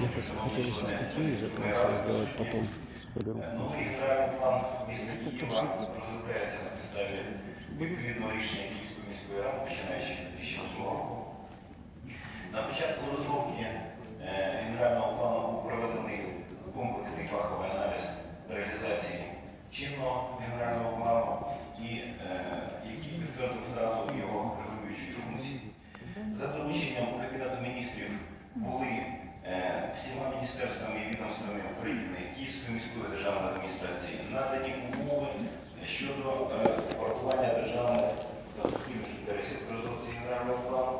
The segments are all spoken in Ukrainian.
Ну что ж, хотели еще статью из этого всего сделать потом. Соберу. Новий генеральний план міста Києва розробляється на підставі відповідного рішення Київської міської ради, починаючи з 2008 року. На початку розробки е, генерального плану був проведений комплексний фаховий аналіз реалізації чинного генерального плану, і е, який підтвердив втрату його регулюючої функції. За дорученням Кабінету міністрів були е, всіма міністерствами і відомствами України Київської міської державної адміністрації надані умови щодо е, врахування державних та суспільних інтересів при розробці генерального плану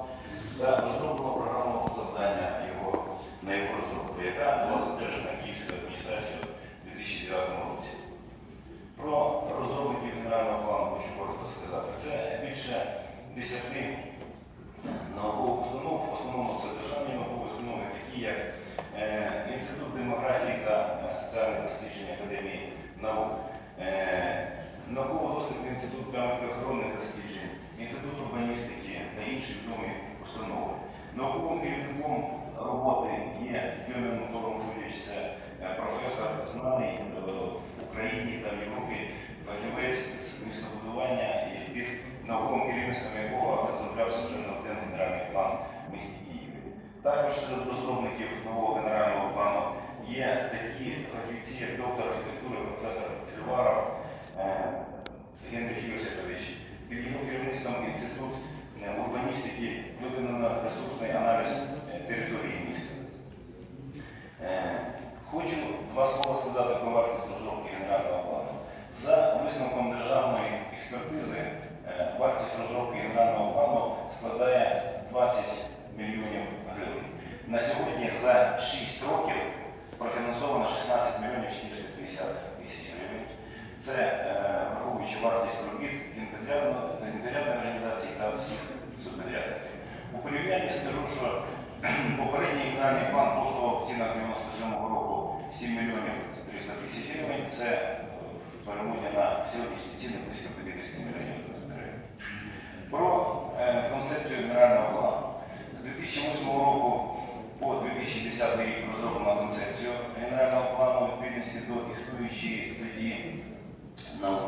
та розроблено програму завдання його на його розробку, яка була затверджена Київською адміністрацією у 2009 році. Про розробників генерального плану хочу коротко сказати. Це більше 10 наукових установ, в основному це державні наукові установи, такі як Інститут демографії та е, соціальних досліджень Академії наук, е, науково-дослідний інститут пам'ятко-охоронних досліджень, Інститут урбаністики та інші відомі установи. Науковим керівником роботи є Юрій Анатолійович, це е, професор, знаний е, в Україні та в Європі, фахівець з містобудування і під науковим керівництвом якого розроблявся вже на генеральний план в місті Києві. Також серед розробників нового генерального плану є такі як доктор архітектури, професор Фільваров Генрих Генріх Йосипович. Під його керівництвом інститут е, урбаністики виконано ресурсний аналіз е, території міста. Е, Хочу два слова сказати про вартість розробки генерального плану. За висновком державної експертизи, е, вартість розробки генерального плану складає 20 мільйонів гривень. На сьогодні за 6 років профінансовано 16 мільйонів 450 тисяч гривень. Це е, враховуючи вартість робіт інтеріадної організації та всіх субпідрядників. У порівнянні скажу, що попередній генеральний план коштував в цінах 97 року 7 мільйонів 300 тисяч гривень. Це е, в перемогі на сьогоднішні ціни близько 50 мільйонів гривень. Про е, концепцію генерального плану. З 2008 року по 2010 рік розроблена концепцію генерального плану відповідності до існуючої тоді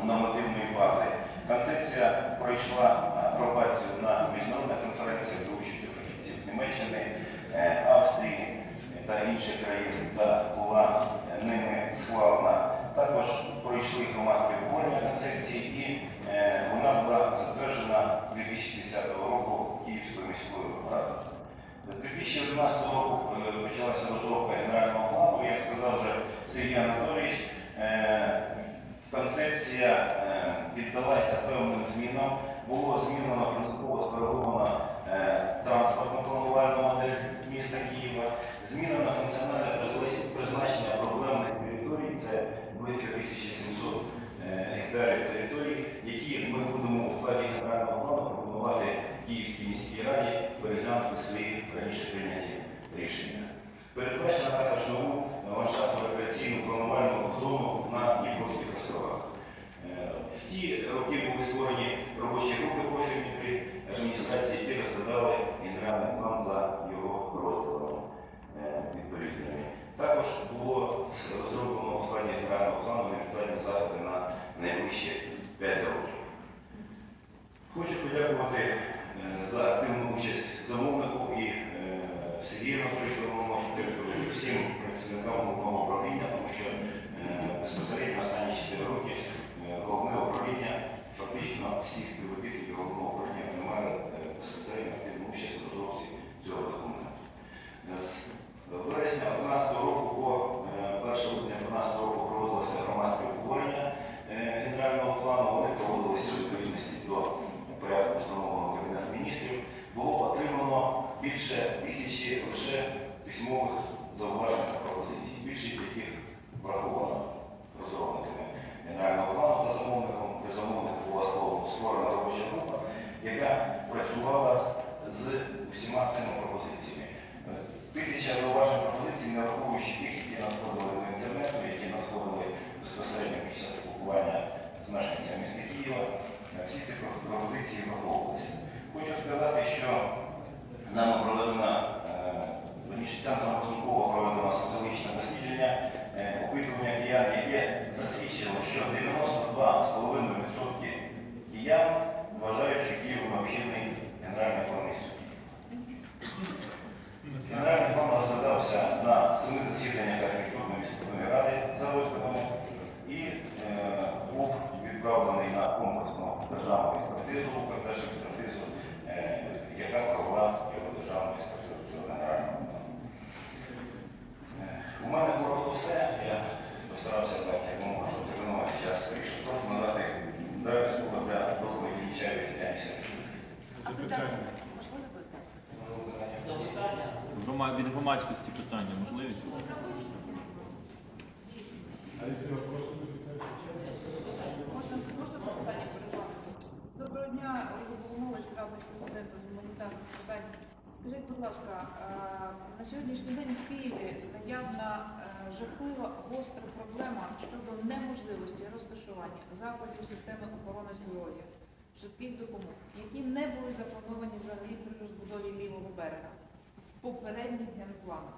нормативної бази. Концепція пройшла е, апробацію на міжнародних конференціях за участю фахівців Німеччини, е, Австрії та інших країн та була е, ними схвалена. Також пройшли громадські обговорення концепції і е, вона була затверджена 2010 року Київською міською радою. З 2011 року е, почалася розробка генерального плану. Як сказав вже Сергій Анатолійович, е, концепція е, піддалася певним змінам. Було змінено принципово скориговано е, транспортно планувальну модель міста Києва, змінено функціональне призначення проблемних територій, це близько 1700 е, гектарів територій, які ми будемо у складі генерального плану пропонувати Київській міській раді переглянути свої раніше прийняті рішення. Передбачена також нову ландшафтно рекреаційну планувальну зону на Дніпровських островах. Е, В ті роки були створені робочі групи профільні при адміністрації, які розглядали генеральний план за його розділами е, відповідними. Також було розроблено у складі генерального плану невідкладні заходи на найближчі 5 років. Хочу подякувати е, за активну участь замовнику і е, Сергію Анатолійовичу Роману архітектору і всім працівникам головного управління, тому що е, безпосередньо останні 4 роки е, головне управління, фактично всі співробітники головного управління приймали е, безпосередньо активну участь у розробці цього документу. З вересня 2011 року по е, 1 липня 2012 року проводилося громадське обговорення е, генерального плану. Вони проводилися у відповідності до порядку встановленого Кабінету міністрів. Було отримано більше тисячі лише письмових зауважень пропозицій, більшість яких враховано розробниками генерального плану та замовником. При замовнику була слово- створена робоча група, яка працювала з- усіма цими пропозиціями. Тисяча зауважень пропозицій, не враховуючи тих, які надходили до інтернету, які надходили безпосередньо під час спілкування з мешканцями міста Києва. Всі ці пропозиції враховувалися. Хочу сказати, що нами проведена центром розумково проведена соціологічне дослідження, опитування киян, яке засвідчило, що 92,5% киян вважають, що Київ необхідний генеральний план міста Генеральний план розглядався на семи засіданнях архітектурної міської ради за розглядом і був відправлений на комплексну державну експертизу, експертизу, яка провела. Ласка, е, на сьогоднішній день в Києві наявна е, жахлива гостра проблема щодо неможливості розташування закладів системи охорони здоров'я, швидких допомог, які не були заплановані взагалі при розбудові лівого берега в попередніх генпланах.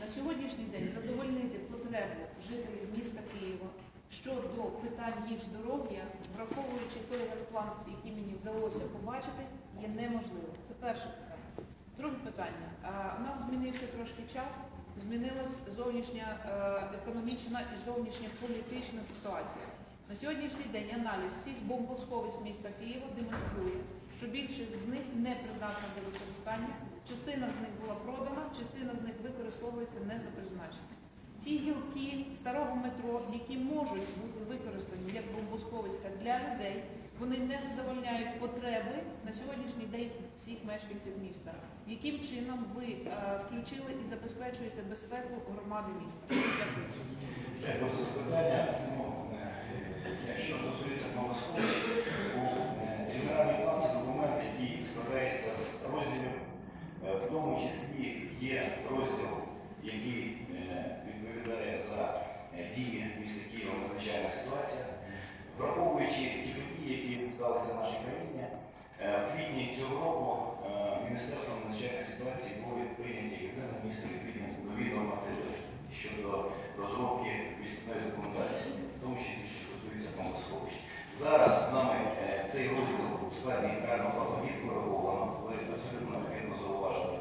На сьогоднішній день задовольнити потребу жителів міста Києва щодо питань їх здоров'я, враховуючи той генплан, який мені вдалося побачити, є неможливо. Це перше питання. Друге питання. У нас змінився трошки час, змінилась зовнішня е, економічна і зовнішня політична ситуація. На сьогоднішній день аналіз всіх бомбосховищ міста Києва демонструє, що більшість з них не придатна до використання, частина з них була продана, частина з них використовується не за призначенням. Ті гілки старого метро, які можуть бути використані як бомбосховиська для людей, вони не задовольняють потреби на сьогоднішній день всіх мешканців міста. Яким чином ви е, включили і забезпечуєте безпеку громади міста? Дякую. Стосується новосховищ, то е, генеральний план це документ, який складається з розділів, Е, в тому числі є розділ, який е, відповідає за дії міста Києва в надзвичайних. Враховуючи ті які сталися в нашій країні, е, в квітні цього року е, Міністерством надзвичайних ситуацій були прийняті Кабінетом міністрів відповідно матеріали щодо розробки військової документації, в тому числі, що стосується бомбосховищ. Зараз нами е, цей розділ у складі генерального плану відкориговано, ви абсолютно вірно зауважили.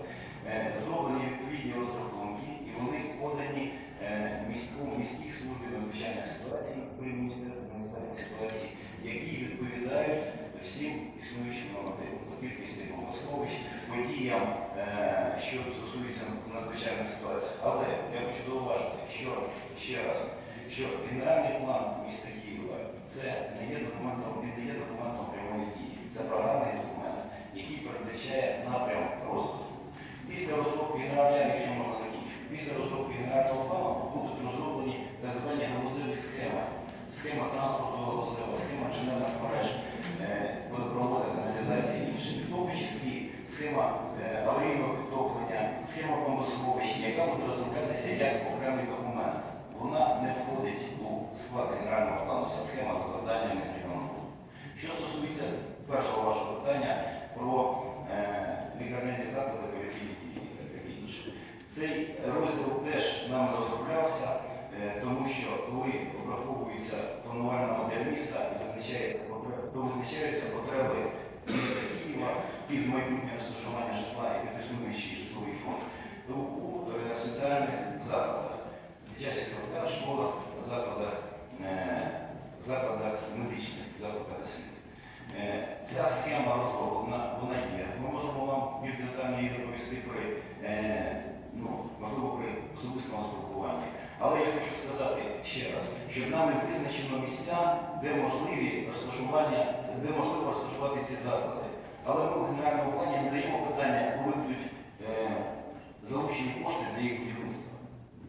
Е, Зроблені відповідні розрахунки, і вони подані е, міському міській службі надзвичайних ситуацій при міністерстві надзвичайних ситуацій, які відповідають всім існуючим нормативам по кількості бомбосховищ, подіям, е, що стосується надзвичайних ситуацій. Але я хочу зауважити, що ще раз, що генеральний план міста Києва це не є документом, не є документом прямої дії. Це програмний документ, який передбачає напрям розвитку. Після розробки генерального, якщо можна закінчу, після розробки генерального плану будуть розроблені так звані галузеві схеми. Схема транспорту галузева, схема інженерних мереж, е, водопроводу, каналізації і інших, в тому числі схема е, аварійного підтоплення, схема бомбосховища, яка буде розроблятися як окремий документ. Вона не входить у склад генерального плану, ця схема за завданнями регіону. Що стосується першого вашого питання про е, лікарняні заклади, поліклініки і таке інше. Цей розділ теж нам розроблявся, е, тому що коли обраховується планувальна модель міста то визначаються потреби міста Києва під майбутнє розташування житла і під існуючий житловий фонд, то у е, соціальних закладах, дитячих садках, школах, закладах, закладах медичних, закладах освіти. Е, Ця схема розроблена, вона є. Ми можемо вам більш детально її доповісти при, е, ну, можливо, при особистому спілкуванні. Але я хочу сказати ще раз, що нами визначено місця, де можливі розташування, де можливо розташувати ці заклади. Але ми в генеральному плані не даємо питання, коли будуть е, залучені кошти для їх будівництва.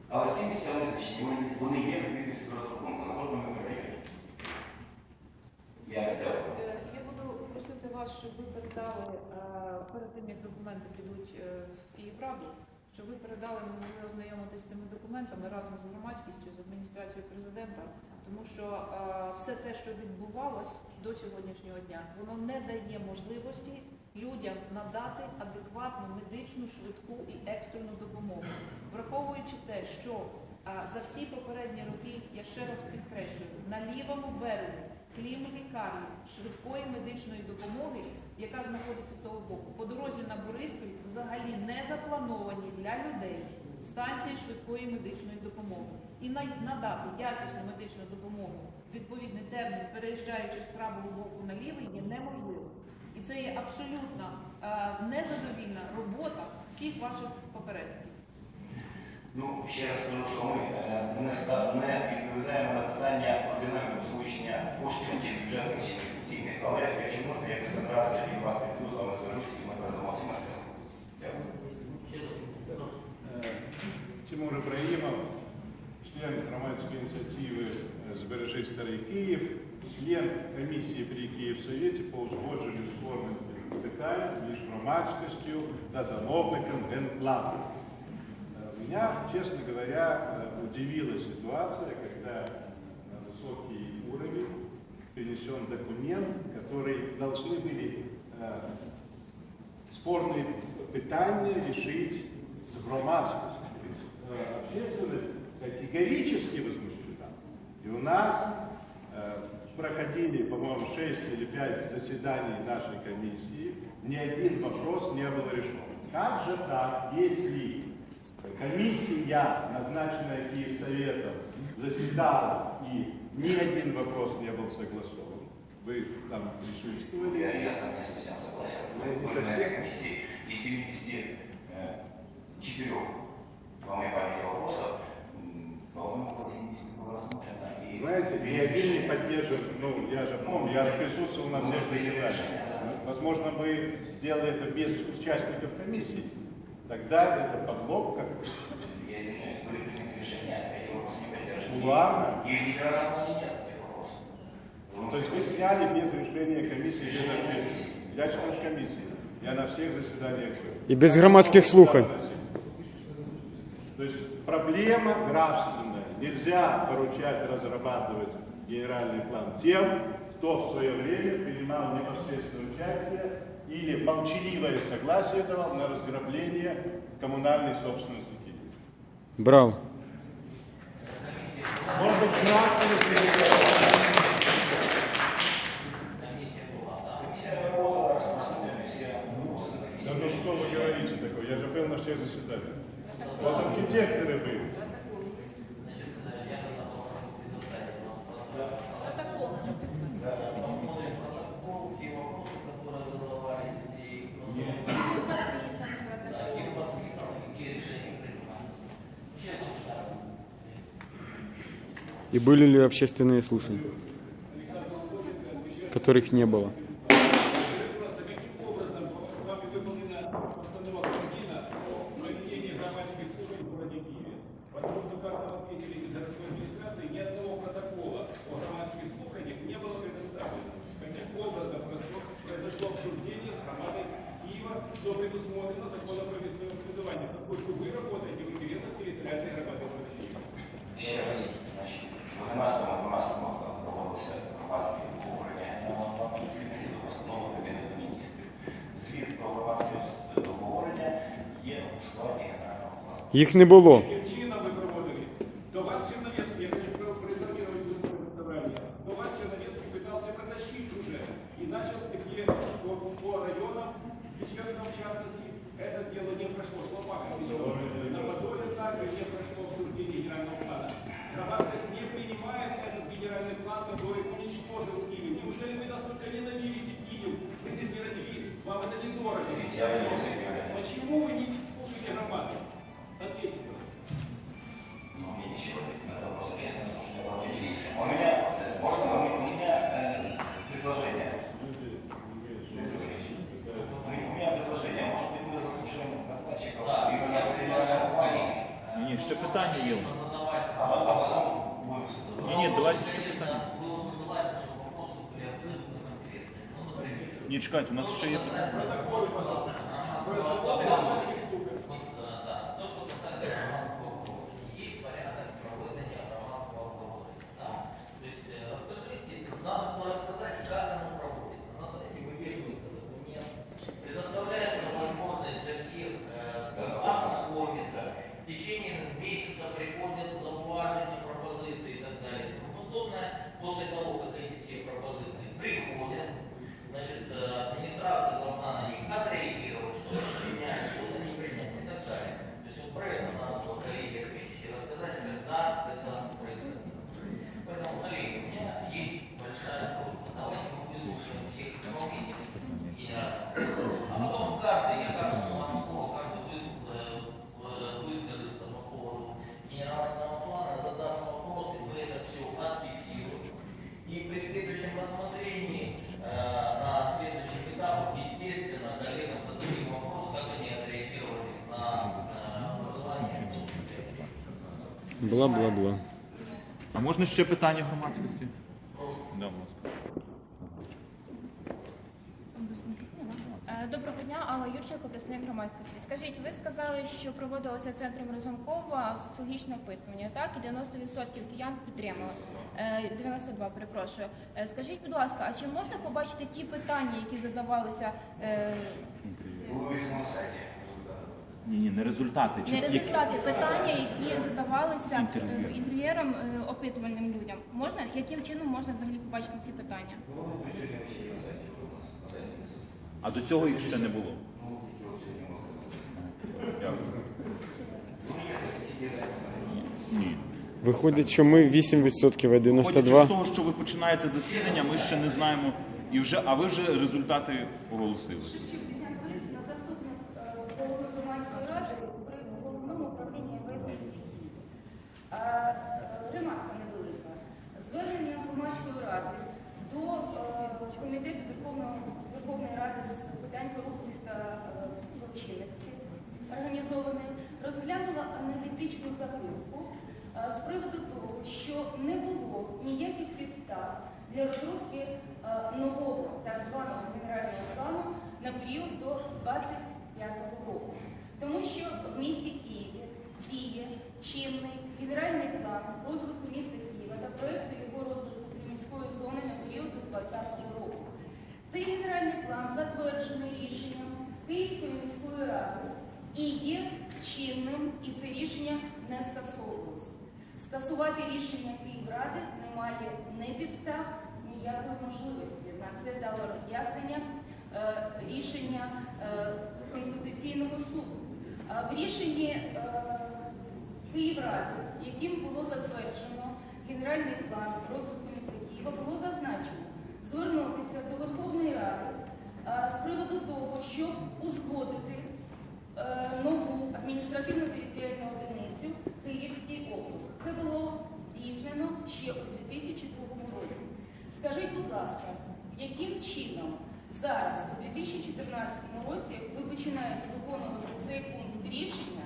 Але ці місця визначені, вони, є відповідністю до розрахунку на кожному мікрорайоні. Я щоб ви передали е, перед тим, як документи підуть е, в Київраду, щоб ви передали могли ознайомитися з цими документами разом з громадськістю, з адміністрацією президента, тому що е, все те, що відбувалось до сьогоднішнього дня, воно не дає можливості людям надати адекватну медичну, швидку і екстрену допомогу, враховуючи те, що за всі попередні роки, я ще раз підкреслюю, на лівому березі крім лікарні швидкої медичної допомоги, яка знаходиться того боку, по дорозі на Бориспіль взагалі не заплановані для людей станції швидкої медичної допомоги і надати якісну медичну допомогу в відповідний термін, переїжджаючи з правого боку на лівий, є неможливим. І це є абсолютно е, незадовільна робота всіх ваших попередників. Ну, ще раз скажу, що ми е, не, відповідаємо на питання про динаміку залучення коштів чи бюджетних чи інвестиційних, але якщо можна, я забрати тоді вас піду, з вами зв'яжусь і ми передамо ці матеріали. Дякую. Тимур Ибраимов, член громадської ініціативи «Збережи Старий Київ», член комісії при Київсовєті по узгодженню спорних питань між громадськістю та замовником генплану. Меня, честно говоря, э, удивила ситуация, когда на высокий уровень перенесен документ, который должны были э, спорные питания решить с громадскостью. Э, Общественность категорически возмущена. И у нас проходили, по-моему, 6 или 5 заседаний нашей комиссии, ни один вопрос не был решен. Как же так, если комиссия, назначенная Киевсоветом, заседала и ни один вопрос не был согласован? Вы там присутствовали? Я, я с вами не совсем согласен. Ну, не были совсем. на комиссии из 74 по моей памяти вопросов, по-моему, около 70 было рассмотрено. И Знаете, ни один не поддержан, ну, я же помню, я присутствовал на всех заседаниях. Возможно, мы сделали это без участников комиссии. Тогда это подлог как Я извиняюсь, были приняты решения, эти вопросы не поддержаны. Ну, ладно. И плане нет этих вопросов. Ну, То есть вы сняли без решения комиссии, без общественности. Я член комиссии. Я на всех заседаниях был. И без громадских слухань. То есть проблема нравственная. Нельзя поручать разрабатывать генеральный план тем, кто в свое время принимал непосредственное участие или молчаливое согласие давал на разграбление коммунальной собственности Киева. Браво. Может быть, вопросы. Да ну что вы говорите такое? Я же был на всех заседаниях. Вот архитекторы были. И были ли общественные слушания, которых не было? Їх не було. почему вы не Ні, чекайте, у нас ще є Бла-бла-бла. А можна ще питання громадськості? Да, будь ласка. Е, Доброго дня, Алла Юрченко, представник громадськості. Скажіть, ви сказали, що проводилося центром Разумкова соціологічне опитування, так? І 90% киян підтримали. Е, 92, перепрошую. Е, Скажіть, будь ласка, а чи можна побачити ті питання, які задавалися е, Було висимо на сайті результати. Ні, ні, не результати. Чи не результати, питання, які задавалися Інтерв'ю. е, е, опитувальним людям? Можна яким чином можна взагалі побачити ці питання? А до цього їх ще не було. Ні. Виходить, що ми 8%, а Виходячи 92%. з того, що ви починаєте засідання, ми ще не знаємо. І вже, а ви вже результати оголосили. Шевчук Тетяна Борисівна, заступник е, голови громадської ради при головному управлінні МВС місті Києві. Е, е, Ремарка невелика. Звернення громадської ради до е, комітету Верховного, Верховної Ради з питань корупції та е, злочинності організованої розглянула аналітичну записку е, з приводу того, що не було ніяких підстав для розробки е, нового так званого генерального плану на період до 25 року. Тому що в місті Києві діє чинний генеральний план розвитку міста Києва та проєкту його розвитку приміської зони на період до 2020 року. Цей генеральний план затверджений рішенням Київської міської ради і є чинним, і це рішення не скасовувалось. Скасувати рішення Київради немає ні підстав, ніякої можливості. На це дало роз'яснення е, рішення е, Конституційного суду. В рішенні е, Київради, яким було затверджено генеральний план розвитку міста Києва, було зазначено звернутися до Верховної Ради з приводу того, щоб узгодити нову адміністративно-територіальну одиницю Київський округ. Це було здійснено ще у 2002 році. Скажіть, будь ласка, яким чином зараз, у 2014 році, ви починаєте виконувати цей пункт рішення,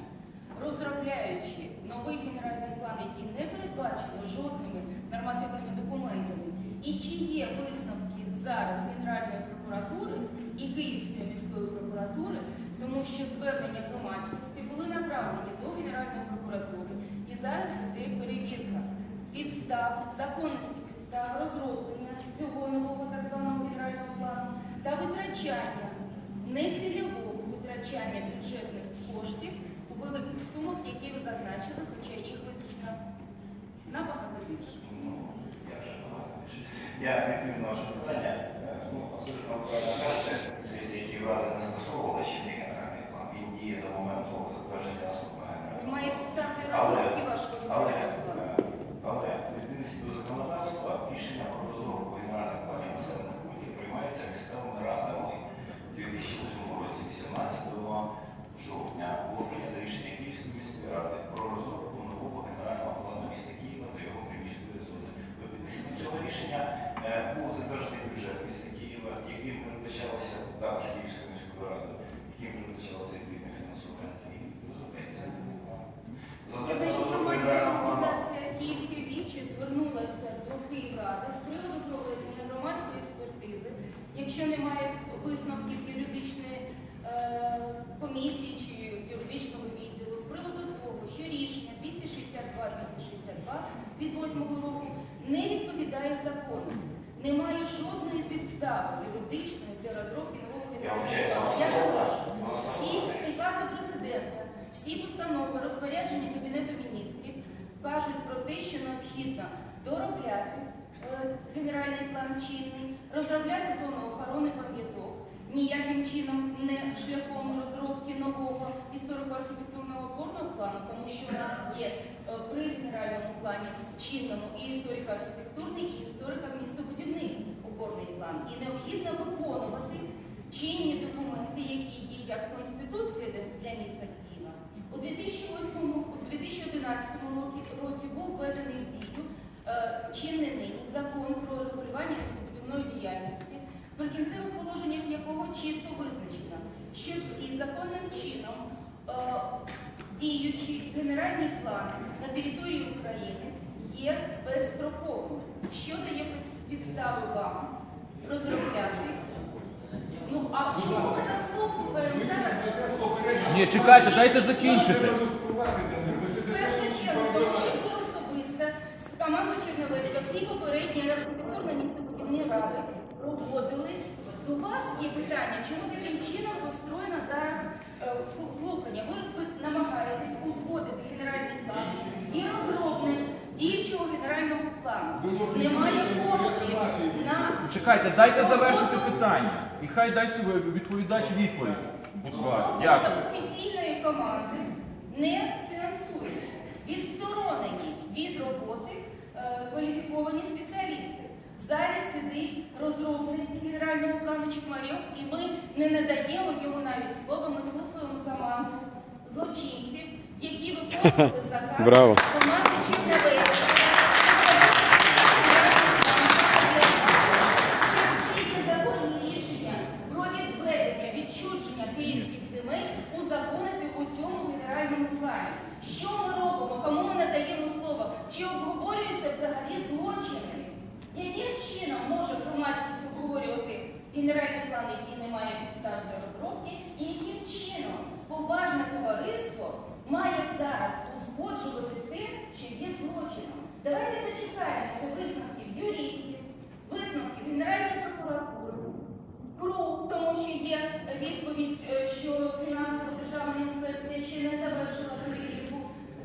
розробляючи новий генеральний план, який не передбачено жодними нормативними документами, і чи є висновки зараз Генеральної прокуратури і Київської міської прокуратури, тому що звернення громадськості були направлені до Генеральної прокуратури, і зараз йде перевірка підстав, законності підстав розроблення цього нового так званого генерального плану та витрачання нецільового витрачання бюджетних коштів у великих сумах, які ви зазначили, хоча їх витрачено набагато більше. Ну. Я відповім на ваше питання. Е, Ну, абсолютно правильно кажете, сесія Київради не скасовувала чинний генеральний план. Він діє до моменту затвердження наступного генерального Немає плану. підстав для Але, розробки вашого але, генерального плану. е, але, в відповідності до законодавства, рішення про розробку генеральних планів населених пунктів приймається місцевими радами. У 2008 році, 18 жовтня, було прийнято рішення Київської міської ради про розробку нового генерального плану міста Києва та його приміської зони. Відповідно до цього рішення е, був затверджений бюджет міста Києва, яким передбачалося також Київською міською радою, яким передбачалося відповідне фінансування і громадська організація Київське віче звернулася до Київради з приводу проведення громадської експертизи. Якщо немає висновків юридичної е, комісії чи юридичного відділу, з приводу того, що рішення 262-262 від 8 року не відповідає закону. Немає жодної підстави юридичної для розробки нового плану. Я завершу. Всі укази президента, всі постанови, розпорядження Кабінету міністрів кажуть про те, що необхідно доробляти е, генеральний план чинний, розробляти зону охорони пам'яток, ніяким чином не шляхом розробки нового історико-архітектурного опорного плану, тому що у нас є е, при генеральному плані чинному і історико-архітектурний, і історико-містобудівний опорний план. І необхідно виконувати чинні документи, які є як Конституція для- міста Києва. У 2008, у 2011 році, був введений в дію е, чинний нині закон про регулювання містобудівної діяльності, в прикінцевих положеннях якого чітко визначено, що всі законним чином е, діючий генеральний план на території України є безстроковим, що дає під- підстави вам розробляти. Ну а чому ми заслуховуємо зараз? Ні, чекайте, дайте закінчити. В першу чергу, тому що ви особисто з командою Черновецька всі попередні архітектурно-містобудівні ради проводили. До вас є питання, чому таким чином построєно зараз слухання? Ви намагаєтесь узгодити генеральний план і розробник діючого генерального плану. Немає коштів на Чекайте, дайте завершити питання. І хай дасть відповідач відповідь. Будь ласка, Робота дякую. професійної команди не фінансує. Відсторонені від роботи е, кваліфіковані спеціалісти. В залі сидить розробник генерального плану Чекмарьов, і ми не надаємо йому навіть слова. Ми слухаємо команду злочинців, які виконували заказ Браво. команди Черновецького. Щоб всі незаконні рішення про відведення, відчудження київських земель узаконити у цьому генеральному плані. Що ми робимо? Кому ми надаємо слово? Чи обговорюються взагалі злочини? Яким чином може громадськість обговорювати генеральний план, який не має підстав для розробки, і яким чином поважне товариство має зараз узгоджувати те, що є злочином? Давайте дочекаємося висновків юристів, висновків Генеральної прокуратури, КРУ, тому що є відповідь, е, що фінансова державна інспекція ще не завершила перевірку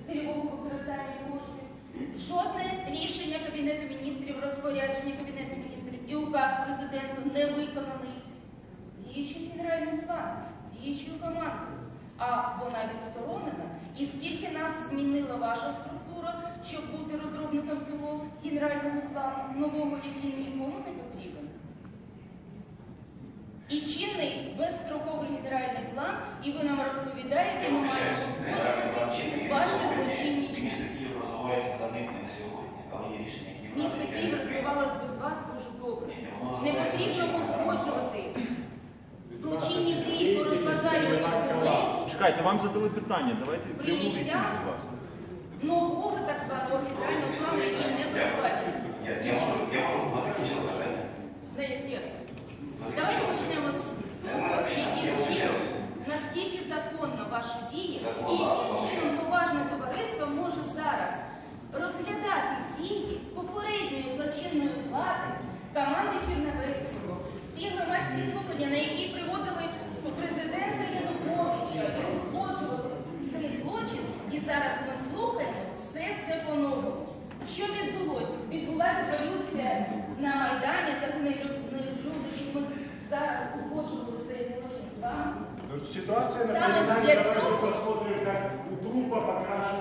цільового використання коштів. Жодне рішення Кабінету міністрів, розпорядження Кабінету міністрів і указ президента не виконаний діючим генеральним планом, діючою командою. А вона відсторонена. І скільки нас змінила ваша структура, щоб бути розробником цього генерального плану, нового, який нікому не потрібен? І чинний безстроковий генеральний план, і ви нам розповідаєте, ми маємо узгоджувати ваші злочинні дії. Місто Київ розвивається за ним на сьогодні, але є рішення, які Місто Київ є. розвивалось без вас дуже добре. Не потрібно узгоджувати злочинні дії по розбазарюванню землі, Чекайте, вам задали питання. Давайте прийняття будь ласка. Нового так званого генерального плану, який не передбачений. Я, можу, я можу закінчити питання. Ні, ні. Давайте почнемо з того, наскільки законно ваші дії, і яким чином поважне товариство може зараз розглядати дії попередньої злочинної влади команди Черневецького, всі громадські слухання, на які приводили президента Януковича і узгоджували цей злочин, і зараз ми слухаємо все це по-новому. Що відбулося? Відбулася революція на Майдані, загинули люди, щоб ми зараз узгоджували цей злочин з вами. Ситуація на Майдані, давайте цього- у трупа покрашена